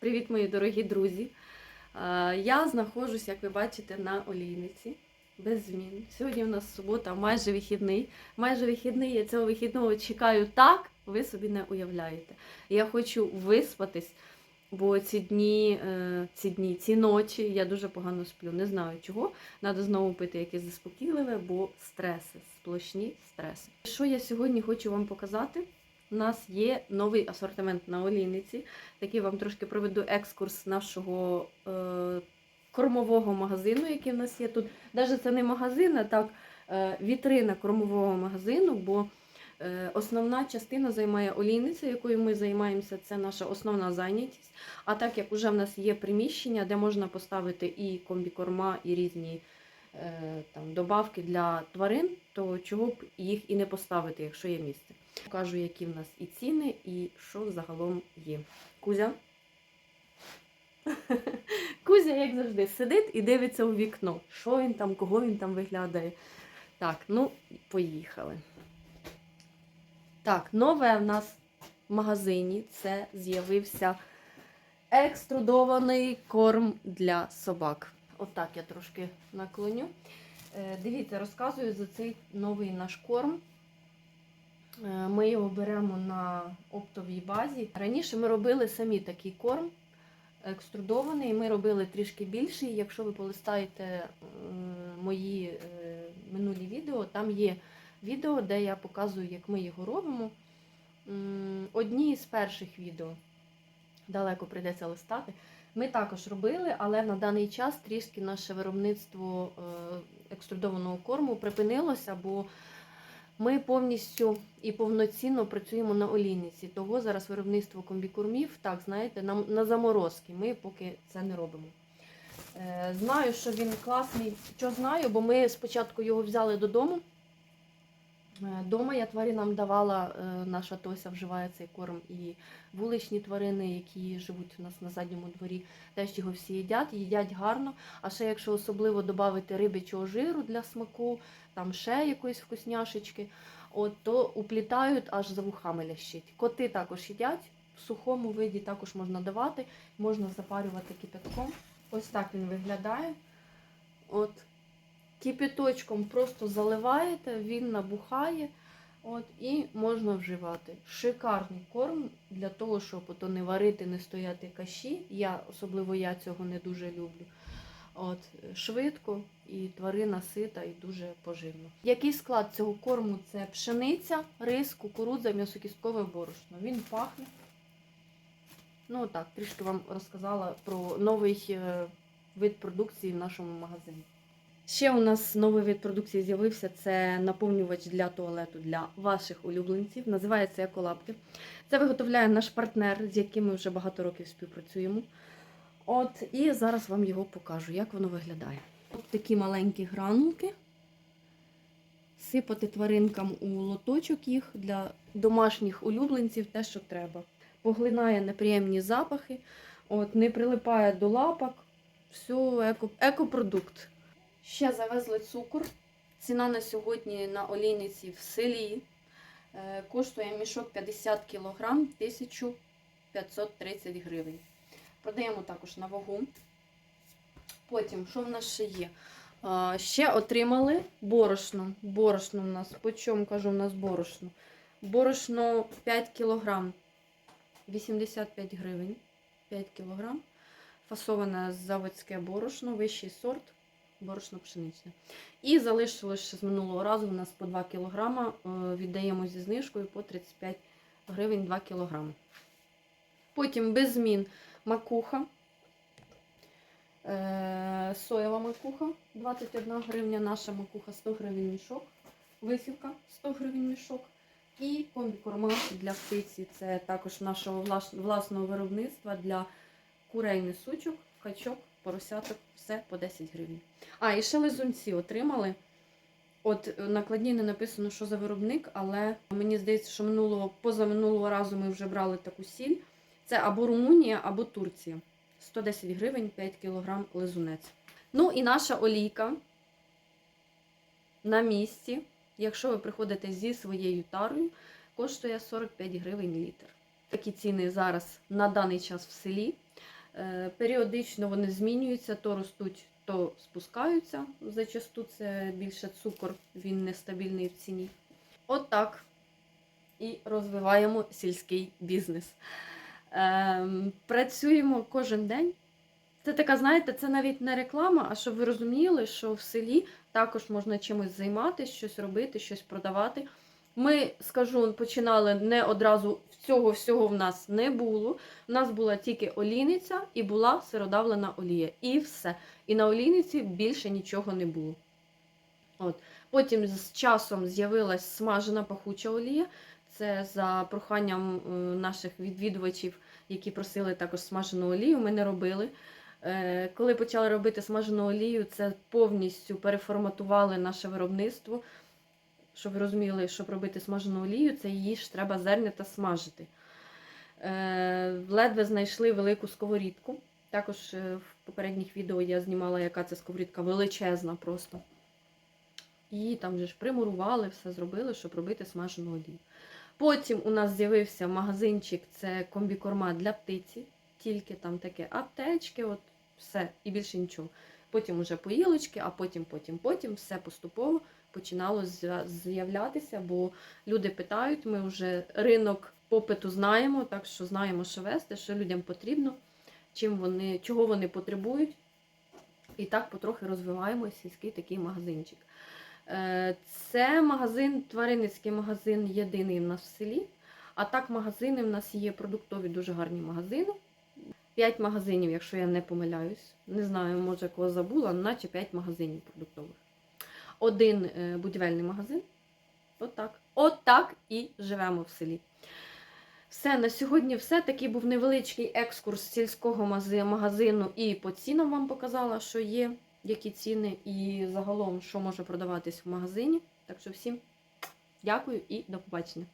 Привіт, мої дорогі друзі! Е, Я знаходжусь, як ви бачите, на олійниці без змін. Сьогодні у нас субота, майже вихідний. Майже вихідний. Я цього вихідного чекаю так, ви собі не уявляєте. Я хочу виспатись, бо ці дні, е, ці дні, ці ночі я дуже погано сплю. Не знаю чого. Треба знову пити якесь заспокійливе, бо стреси, сплошні стреси. Що я сьогодні хочу вам показати? У нас є новий асортимент на олійниці. Такий вам трошки проведу екскурс нашого е, кормового магазину, який в нас є тут. Навіть це не магазин, а так е, вітрина кормового магазину, бо е, основна частина займає олійниця, якою ми займаємося, це наша основна зайнятість. А так як вже в нас є приміщення, де можна поставити і комбікорма, і різні там, добавки для тварин, то чого б їх і не поставити, якщо є місце. Покажу, які в нас і ціни, і що загалом є. Кузя. Кузя, як завжди, сидить і дивиться у вікно. Що він там, кого він там виглядає. Так, ну, поїхали. Так, нове в нас в магазині це з'явився екструдований корм для собак. Отак я трошки наклоню. Е, Дивіться, розказую за цей новий наш корм. Е, Ми його беремо на оптовій базі. Раніше ми робили самі такий корм екструдований. Ми робили трішки більший. Якщо ви полистаєте мої е, минулі відео, там є відео, де я показую, як ми його робимо. Одні з перших відео далеко прийдеться листати. Ми також робили, але на даний час трішки наше виробництво е, екструдованого корму припинилося, бо ми повністю і повноцінно працюємо на олійниці. Того зараз виробництво комбікормів, так, знаєте, на, на заморозки. Ми поки це не робимо. Е, знаю, що він класний. Що знаю, бо ми спочатку його взяли додому. Е, Дома я тваринам давала, е, наша Тося вживає цей корм і вуличні тварини, які живуть у нас на задньому дворі, теж його всі їдять, їдять гарно. А ще якщо особливо додати рибячого жиру для смаку, там ще якоїсь вкусняшечки, от, то уплітають аж за вухами лящить. Коти також їдять, в сухому виді також можна давати, можна запарювати кипятком. Ось так він виглядає. От. Кипяточком просто заливаєте, він набухає. От, і можна вживати. Шикарний корм для того, щоб ото не варити, не стояти каші. Я, особливо я цього не дуже люблю. От, швидко і тварина сита і дуже поживно. Який склад цього корму? Це пшениця, рис, кукурудза, м'ясокісткове борошно. Він пахне. Ну так, трішки вам розказала про новий е, вид продукції в нашому магазині. Ще у нас новий вид продукції з'явився це наповнювач для туалету для ваших улюбленців. Називається Еколапки. Це виготовляє наш партнер, з яким ми вже багато років співпрацюємо. От, і зараз вам його покажу, як воно виглядає. От такі маленькі гранулки. Сипати тваринкам у лоточок їх для домашніх улюбленців, те, що треба. Поглинає неприємні запахи, от, не прилипає до лапок. Все, еко, екопродукт. Ще завезли цукор. Ціна на сьогодні на олійниці в селі е, коштує мішок 50 кг 1530 гривень. Продаємо також на вагу. Потім, що в нас ще є? Ще отримали борошно. Борошно у нас, по чому кажу, у нас борошно? Борошно 5 кг 85 гривень. 5 кг. Фасоване заводське борошно, вищий сорт борошно пшеничне. І залишилось ще з минулого разу у нас по 2 кг. Віддаємо зі знижкою по 35 гривень 2 кг. Потім без змін макуха. Е, Соєва макуха 21 гривня, наша макуха 100 гривень мішок, висівка 100 гривень мішок. І комбікорма для птиці. Це також нашого власного виробництва для курей несучок, качок, поросяток, все по 10 гривень. А, і ще лизунці отримали. От е, на кладні не написано, що за виробник, але мені здається, що минулого, позаминулого разу ми вже брали таку сіль. Це або Румунія, або Турція. 110 гривень 5 кг лизунець. Ну і наша олійка на місці, якщо ви приходите зі своєю тарою, коштує 45 гривень літр. Такі ціни зараз на даний час в селі. Е, Періодично вони змінюються, то ростуть, то спускаються. Зачасту це більше цукор, він нестабільний в ціні. От. І розвиваємо сільський бізнес. Ем, працюємо кожен день. Це така, знаєте, це навіть не реклама, а щоб ви розуміли, що в селі також можна чимось займатися, щось робити, щось продавати. Ми, скажу, починали не одразу цього всього в нас не було. У нас була тільки олійниця і була сиродавлена олія. І все. І на олійниці більше нічого не було. От. Потім з часом з'явилась смажена пахуча олія. Це за проханням е, наших відвідувачів, які просили також смажену олію. Ми не робили. Е, Коли почали робити смажену олію, це повністю переформатували наше виробництво. Щоб ви розуміли, щоб робити смажену олію, це її ж треба зернята смажити. Е, Ледве знайшли велику сковорідку. Також е, в попередніх відео я знімала, яка це сковорідка величезна просто. І там же ж примурували, все зробили, щоб робити смажену олію. Потім у нас з'явився магазинчик, це комбікорма для птиці. Тільки там таке аптечки, от все, і більше нічого. Потім уже поїлочки, а потім, потім, потім все поступово починало з'являтися, бо люди питають, ми вже ринок попиту знаємо, так що знаємо, що вести, що людям потрібно, чим вони, чого вони потребують. І так потрохи розвиваємо сільський такий магазинчик. Е, Це магазин, тваринницький магазин єдиний в нас в селі. А так, магазини в нас є продуктові, дуже гарні магазини. П'ять магазинів, якщо я не помиляюсь. Не знаю, може кого забула, наче п'ять магазинів продуктових. Один е, будівельний магазин. Отак. Отак і живемо в селі. Все, на сьогодні все. Такий був невеличкий екскурс сільського магазину і по цінам вам показала, що є, які ціни, і загалом, що може продаватись в магазині. Так що всім дякую і до побачення.